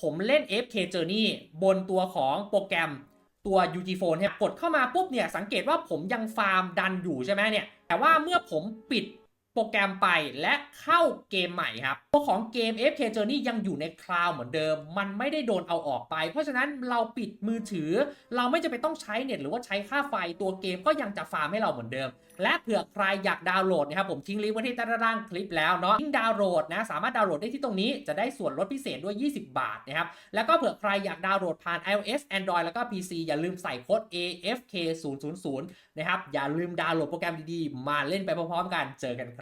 ผมเล่น FK Journey บนตัวของโปรแกรมตัว UG Phone เนี่ยกดเข้ามาปุ๊บเนี่ยสังเกตว่าผมยังฟาร์มดันอยู่ใช่ไหมเนี่ยแต่ว่าเมื่อผมปิด โปรแกรมไปและเข้าเกมใหม่ครับ ตัวของเกม FK Journey ยังอยู่ในคลาวด์เหมือนเดิม มันไม่ได้โดนเอาออกไป เพราะฉะนั้นเราปิดมือถือ เราไม่จะเป็นต้องใช้เน็ตหรือว่าใช้ค่าไฟตัวเกมก็ยังจะฟาร์มให้เราเหมือนเดิม และเผื่อใครอยากดาวน์โหลดนะครับผมทิ้งลิงก์ไว้ที่ใต้ด้านล่างคลิปแล้วเนาะลิงก์ดาวน์โหลดนะสามารถดาวน์โหลดได้ที่ตรงนี้จะได้ส่วนลดพิเศษด้วย 20 บาทนะครับแล้วก็เผื่อใครอยากดาวน์โหลดผ่าน iOS Android แล้วก็ PC อย่าลืมใส่โค้ด AFK 0 0 0นะครับอย่าลืมดาวน์โหลดโปรแกรมดีๆ มาเล่นไปพร้อมๆ กันเจอกันครับ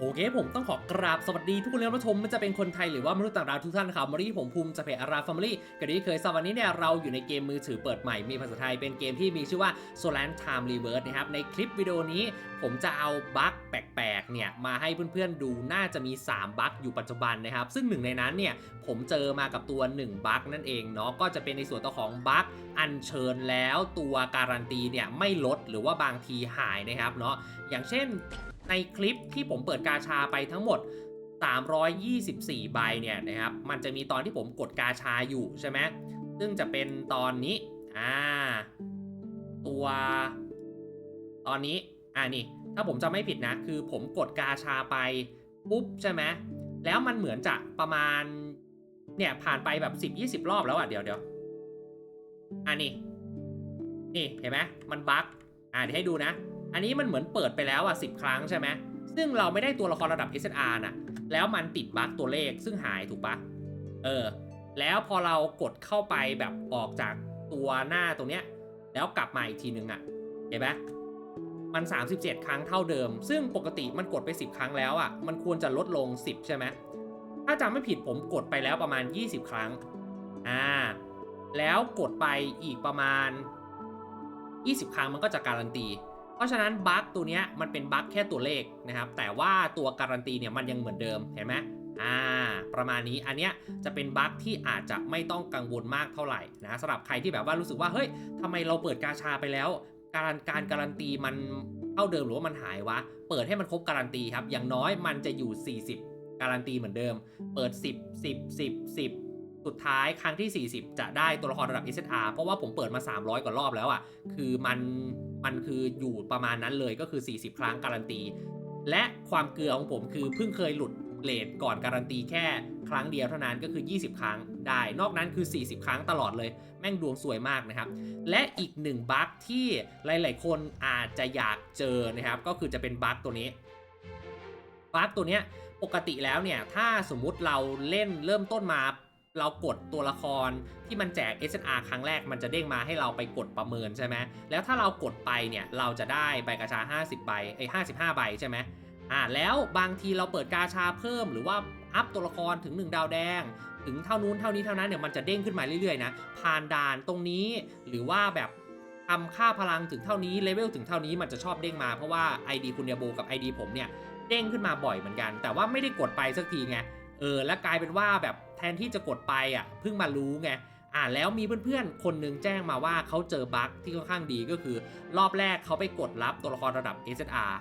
โอเคผมต้องขอกราบสวัสดีทุกคนที่รับชมมันจะเป็นคนไทยหรือว่ามนุษย์ต่างดาวทุกท่านนะครับวันนี้ผมภูมิจากเพจอาราฟามิลี่กันที่เคยสวันนี้เนี่ยเราอยู่ในเกมมือถือเปิดใหม่มีภาษาไทยเป็นเกมที่มีชื่อว่า Solan Time Reverse นะครับในคลิปวิดีโอนี้ ผมจะเอาบั๊กแปลกๆเนี่ยมาให้เพื่อนๆดูน่าจะมี 3 บั๊กอยู่ปัจจุบันนะครับซึ่งหนึ่งในนั้นเนี่ยผมเจอมากับตัว 1 บั๊กนั่นเองเนาะก็จะเป็นในส่วนตัวของบั๊กอัญเชิญแล้วตัวการันตีเนี่ยไม่ลดหรือว่าบางทีหายนะครับเนาะอย่างเช่น ในคลิปที่ผมเปิดกาชาไปทั้งหมด 324 ใบเนี่ยนะครับ มันจะมีตอนที่ผมกดกาชาอยู่ใช่ไหมซึ่งจะเป็นตอนนี้ อ่า ตัว ตอนนี้ อ่านี่ ถ้าผมจะไม่ผิดนะ คือผมกดกาชาไป ปุ๊บใช่ไหม แล้วมันเหมือนจะประมาณ เนี่ย ผ่านไปแบบ 10-20 รอบแล้วอะ เดี๋ยวเดี๋ยวอ่านี่นี่ เห็นไหม มันบั๊กอ่าเดี๋ยวให้ดูนะ อันนี้มันเหมือนเปิดไปแล้วอะสิครั้งใช่ไหมซึ่งเราไม่ได้ตัวละครระดับ SNR น่ะ แล้วมันติดบั๊กตัวเลขซึ่งหายถูกปะเออ แล้วพอเรากดเข้าไปแบบออกจากตัวหน้าตรงเนี้ย แล้วกลับมาอีกทีนึงอะ เห็นไหมมัน 37 ครั้งเท่าเดิม ซึ่งปกติมันกดไป 10 ครั้งแล้วอะ มันควรจะลดลง 10 ใช่ไหมถ้าจำไม่ผิดผมกดไปแล้วประมาณ 20 ครั้ง อ่า แล้วกดไปอีกประมาณ 20 ครั้งมันก็จะการันตี เพราะฉะนั้นบั๊กตัวนี้มันเป็นบั๊กแค่ตัวเลขนะครับ แต่ว่าตัวการันตีเนี่ยมันยังเหมือนเดิมเห็นไหมอ่าประมาณนี้อันเนี้ยจะเป็นบั๊กที่อาจจะไม่ต้องกังวลมากเท่าไหร่นะสำหรับใครที่แบบว่ารู้สึกว่าเฮ้ยทำไมเราเปิดกาชาไปแล้ว การการการันตีมันเท่าเดิมหรือว่ามันหายวะ เปิดให้มันครบการันตีครับอย่างน้อยมันจะอยู่ 40 การันตีเหมือนเดิม เปิด 10 10 10 10 สุดท้ายครั้งที่ 40 จะได้ตัวละครระดับ SSR เพราะว่าผมเปิดมา 300 กว่ารอบแล้วอะ่ะ คือมันมันคืออยู่ประมาณนั้นเลยก็คือ 40 ครั้งการันตี และความเกลือของผมคือเพิ่งเคยหลุดเลทก่อนการันตีแค่ครั้งเดียวเท่านั้นก็คือ 20 ครั้งได้ นอกนั้นคือ 40 ครั้งตลอดเลย แม่งดวงสวยมากนะครับ และอีกหนึ่งบั๊กที่หลาย ๆ คนอาจจะอยากเจอนะครับ ก็คือจะเป็นบั๊กตัวนี้บั๊กตัวเนี้ยปกติแล้วเนี่ย ถ้าสมมุติเราเล่นเริ่มต้นมา เรากดตัวละครที่มันแจก SNR ครั้งแรกมันจะเด้งมาให้เราไปกดประเมินใช่ไหมแล้วถ้าเรากดไปเนี่ยเราจะได้ใบกระชา 50 ใบไอ้55 ใบใช่ไหมอ่าแล้วบางทีเราเปิดกาชาเพิ่มหรือว่าอัพตัวละครถึง 1 ดาวแดง ถึงเท่านู้นเท่านี้เท่านั้นเนี่ยมันจะเด้งขึ้นมาเรื่อยๆนะผ่านด่านตรงนี้หรือว่าแบบทำค่าพลังถึงเท่านี้เลเวลถึงเท่านี้มันจะชอบเด้งมาเพราะว่า ID คุณเดียโบกับ ID ผมเนี่ยเด้งขึ้นมาบ่อยเหมือนกัน แต่ว่าไม่ได้กดไปสักทีไงเออแล้วกลายเป็นว่าแบบ แทนที่จะกดไปอะเพิ่งมารู้ไงอ่าแล้วมีเพื่อนๆ คนหนึงแจ้งมาว่าเขาเจอบั๊กที่ค่อนข้างดีก็คือ รอบแรกเขาไปกดรับตัวละครระดับ SSR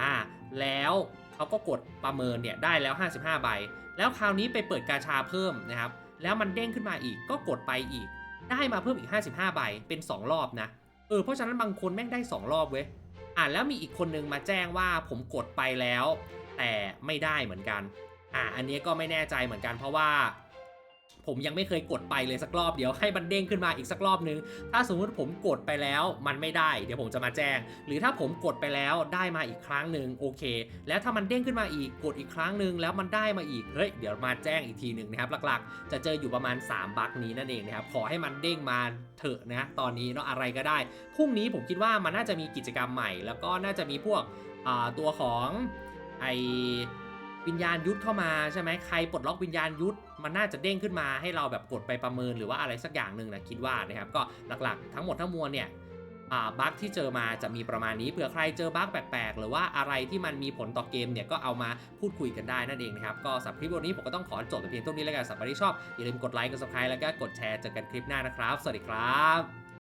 อ่าแล้วเขาก็กดประเมินเนี่ยได้แล้ว 55 ใบ แล้วคราวนี้ไปเปิดกาชาเพิ่มนะครับแล้วมันเด้งขึ้นมาอีกก็กดไปอีก ได้มาเพิ่มอีก 55 ใบเป็น 2 รอบนะเออเพราะฉะนั้นบางคนแม่งได้ 2 รอบเว้ยอ่าแล้วมีอีกคนนึงมาแจ้งว่าผมกดไปแล้ว แต่ไม่ได้เหมือนกัน อ่าอันนี้ก็ไม่แน่ใจเหมือนกันเพราะว่า ผมยังไม่เคยกดไปเลยสักรอบเดี๋ยวให้มันเด้งขึ้นมาอีกสักรอบนึง ถ้าสมมุติผมกดไปแล้วมันไม่ได้ เดี๋ยวผมจะมาแจ้ง หรือถ้าผมกดไปแล้วได้มาอีกครั้งหนึ่งโอเค แล้วถ้ามันเด้งขึ้นมาอีกกดอีกครั้งหนึ่งแล้วมันได้มาอีกเฮ้ยเดี๋ยวมาแจ้งอีกทีหนึ่งนะครับหลักๆ จะเจออยู่ประมาณ 3 บั๊กนี้นั่นเองนะครับขอให้มันเด้งมาเถอะนะตอนนี้เนาะอะไรก็ได้พรุ่งนี้ผมคิดว่ามันน่าจะมีกิจกรรมใหม่ แล้วก็น่าจะมีพวกอ่าตัวของไอ วิญญาณยุทธเข้ามาใช่ไหมใครปลดล็อกวิญญาณยุทธมันน่าจะเด้งขึ้นมาให้เราแบบกดไปประเมินหรือว่าอะไรสักอย่างหนึ่งนะคิดว่านะครับก็หลักๆ ทั้งหมดทั้งมวลเนี่ยบั๊กที่เจอมาจะมีประมาณนี้เผื่อใครเจอบั๊กแปลกๆ หรือว่าอะไรที่มันมีผลต่อเกมเนี่ยก็เอามาพูดคุยกันได้นั่นเองนะครับ ก็สำหรับคลิปวันนี้ผมก็ต้องขอจบแต่เพียงเท่านี้แล้วกันสำหรับที่ชอบอย่าลืมกดไลค์กด subscribe แล้วก็กดแชร์เจอกันคลิปหน้านะครับ สวัสดีครับ